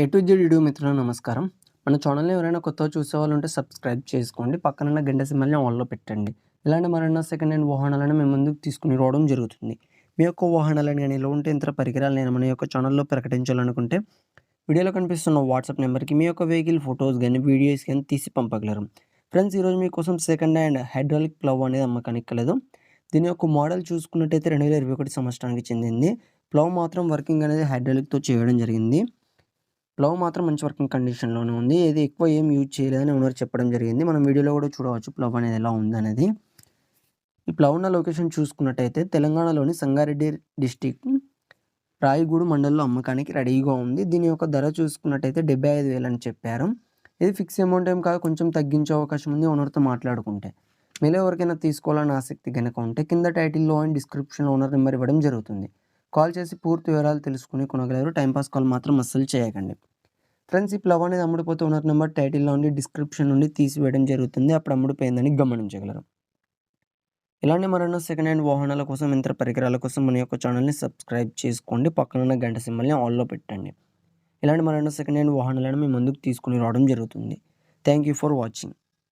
A to Z video మిత్రులకు నమస్కారం. మన ఛానల్ని ఎవరైనా కొత్తగా చూసే వాళ్ళు ఉంటే సబ్స్క్రైబ్ చేసుకోండి. పక్కన గంట సిమ్మల్ని ఆన్లో పెట్టండి. ఇలాంటి మరెన్నో సెకండ్ హ్యాండ్ వాహనాలను మేము ముందుకు తీసుకుని రావడం జరుగుతుంది. మీ యొక్క వాహనాలను కానీ లోన్ ఇతర పరికరాలు నేను మన యొక్క ఛానల్లో ప్రకటించాలనుకుంటే వీడియోలో కనిపిస్తున్న వాట్సాప్ నెంబర్కి మీ యొక్క వెహికల్ ఫొటోస్ కానీ వీడియోస్ కానీ తీసి పంపగలరు. ఫ్రెండ్స్ ఈరోజు మీకోసం సెకండ్ హ్యాండ్ హైడ్రాలిక్ ప్లవ్ అనేది అమ్మకానికి కలదు దీని యొక్క మోడల్ చూసుకున్నట్టయితే రెండు వేల ఇరవై ఒకటి సంవత్సరానికి చెందింది. ప్లవ్ మాత్రం వర్కింగ్ అనేది హైడ్రాలిక్తో చేయడం జరిగింది. ప్లవ్ మాత్రం మంచి వర్కింగ్ కండిషన్లోనే ఉంది. ఇది ఎక్కువ ఏం యూజ్ చేయలేదని ఓనర్ చెప్పడం జరిగింది. మనం వీడియోలో కూడా చూడవచ్చు. ప్లవ్ అనేది ఎలా ఉందనేది ఈ ప్లవ్ ఉన్న లొకేషన్ చూసుకున్నట్టయితే తెలంగాణలోని సంగారెడ్డి డిస్టిక్ రాయగూడు మండలంలో అమ్మకానికి రెడీగా ఉంది. దీని యొక్క ధర చూసుకున్నట్టయితే డెబ్బై ఐదు వేలు అని చెప్పారు. ఇది ఫిక్స్ అమౌంట్ ఏం కాదు. కొంచెం తగ్గించే అవకాశం ఉంది ఓనర్తో మాట్లాడుకుంటే. మీలో ఎవరికైనా తీసుకోవాలని ఆసక్తి కనుక ఉంటే కింద టైటిల్లో అండ్ డిస్క్రిప్షన్లో ఓనర్ నెంబర్ ఇవ్వడం జరుగుతుంది. కాల్ చేసి పూర్తి వివరాలు తెలుసుకుని కొనగలరు. టైంపాస్ కాల్ మాత్రం అస్సలు చేయకండి. ఫ్రెండ్స్ ఈ ప్లవ్ అనేది అమ్ముడుపోతే ఓనర్ నెంబర్ టైటిల్లో నుండి డిస్క్రిప్షన్ నుండి తీసివేయడం జరుగుతుంది. అప్పుడు అమ్ముడుపోయిందని గమనించగలరు. ఇలాంటి మరెన్నో సెకండ్ హ్యాండ్ వాహనాల కోసం ఇంత పరికరాల కోసం మన యొక్క ఛానల్ని సబ్స్క్రైబ్ చేసుకోండి. పక్కన ఉన్న గంట సింబల్ని ఆన్లో పెట్టండి. ఇలాంటి మరెన్నో సెకండ్ హ్యాండ్ వాహనాలను మీ ముందుకు తీసుకుని రావడం జరుగుతుంది. Thank you for watching.